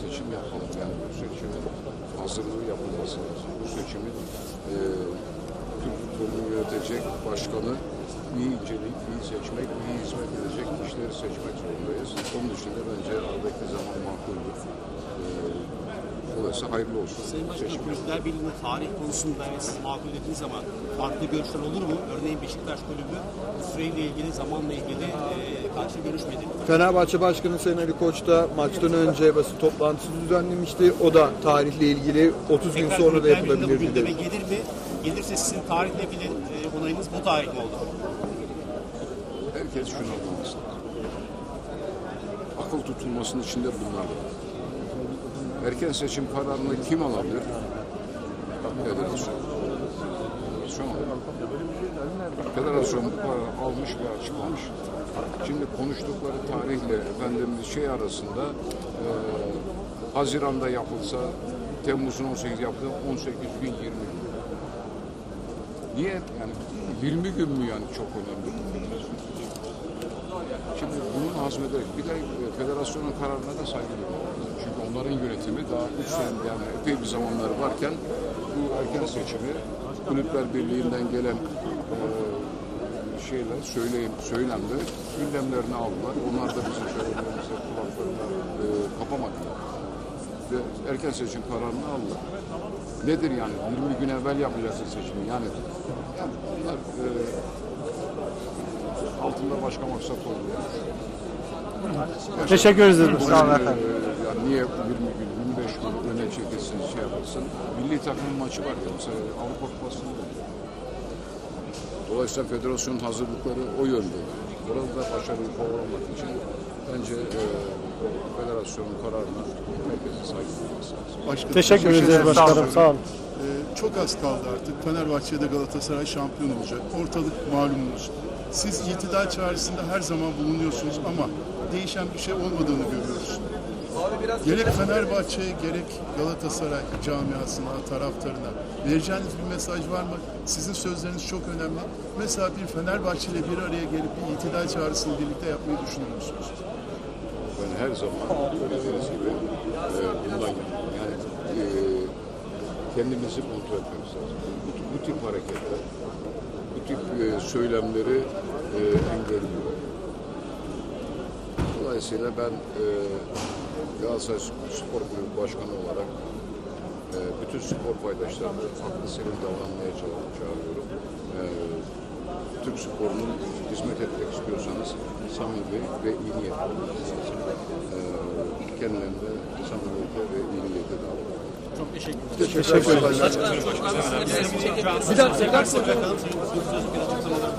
seçim yapalım. Yani bu seçimin hazırlığı yapılması. Bu seçimin e, Türk futbolunu yönetecek başkanı iyi inceleyip iyi seçmek, iyi hizmet edecek kişileri seçmek zorundayız. Onun dışında bence aradaki zaman makuldür. E, dolayısıyla hayırlı olsun. Sayın Başkanım. Kulüpler Birliği'nin tarih konusunda evet, siz makul ettiğiniz zaman farklı görüşler olur mu? Örneğin Beşiktaş Kulübü bu süreyle ilgili, zamanla ilgili e, karşı görüşmedi. Fenerbahçe Başkanı Sayın Ali Koç da maçtan önce basın toplantısı düzenlemişti. O da tarihle ilgili 30 gün Tekrar sonra da Kulüpler Birliği'nde bu yapılabilir gündeme dedi. gelir mi? Gelirse sizin tarihle ilgili e, onayınız bu tarih mi olur? Herkes şunu anlamasın. Akıl tutulmasının içinde bunlar var. Erken seçim kararını kim alabilir? Federasyon. Federasyon. Federasyon bu kararı almış ve açıklamış. Şimdi konuştukları tarihle efendim şey arasında e, Haziran'da yapılsa Temmuz'un 18 yaptı 18 gün 20 gün. Niye? Yani 20 gün mü yani çok önemli? Şimdi hazmederek bir de e, federasyonun kararına da saygı lazım. Çünkü onların yönetimi daha 3 sene yani epey bir zamanları varken bu erken seçimi Kulüpler Birliği'nden gelen e, şeyler, söyleyim, söylemleri gündemlerine aldılar. Onlar da bizim söylemlerimize kulaklarına e, kapamadılar. Ve erken seçim kararını aldılar. Nedir yani? 20 gün evvel yapacaksın seçimi. Yani, yani bunlar e, altında başka maksat oluyor. Teşekkür ederim. Sağ olun Ee, efendim. Yani niye 20 gün, 25 gün öne çekilsin, şey yapılsın. Milli takımın maçı var ya, mesela Avrupa Kupası'nda da. Dolayısıyla federasyonun hazırlıkları o yönde. Burada da başarılı kovalamak için bence e, federasyonun kararına herkesin saygı duyması lazım. Başkanım, Teşekkür bir şey ederiz başkanım. Sağ olun. Ee, çok az kaldı artık. Fenerbahçe'de Galatasaray şampiyon olacak. Ortalık malumunuz. Siz itidal çağrısında her zaman bulunuyorsunuz ama değişen bir şey olmadığını görüyoruz. Gerek Fenerbahçe gerek Galatasaray camiasına, taraftarına vereceğiniz bir mesaj var mı? Sizin sözleriniz çok önemli. Mesela bir Fenerbahçe ile bir araya gelip bir itidal çağrısını birlikte yapmayı düşünüyor musunuz? Ben her zaman söylediğiniz gibi e, bundan. Yani e, kendimizi kontrol etmemiz lazım. Bu, bu tip hareketler, bu tip e, söylemleri e, engelliyor. Dolayısıyla ben e, Galatasaray Spor Kulübü Başkanı olarak e, bütün spor paydaşlarını aklı selim davranmaya ça- çağırıyorum. E, Türk sporunun hizmet etmek istiyorsanız samimi ve iyi niyetli olmanız lazım. E, kendilerinde samimiyete ve iyi niyete davranın. Çok teşekkür ederim. Teşekkür ederim. Bir dakika. Sözü biraz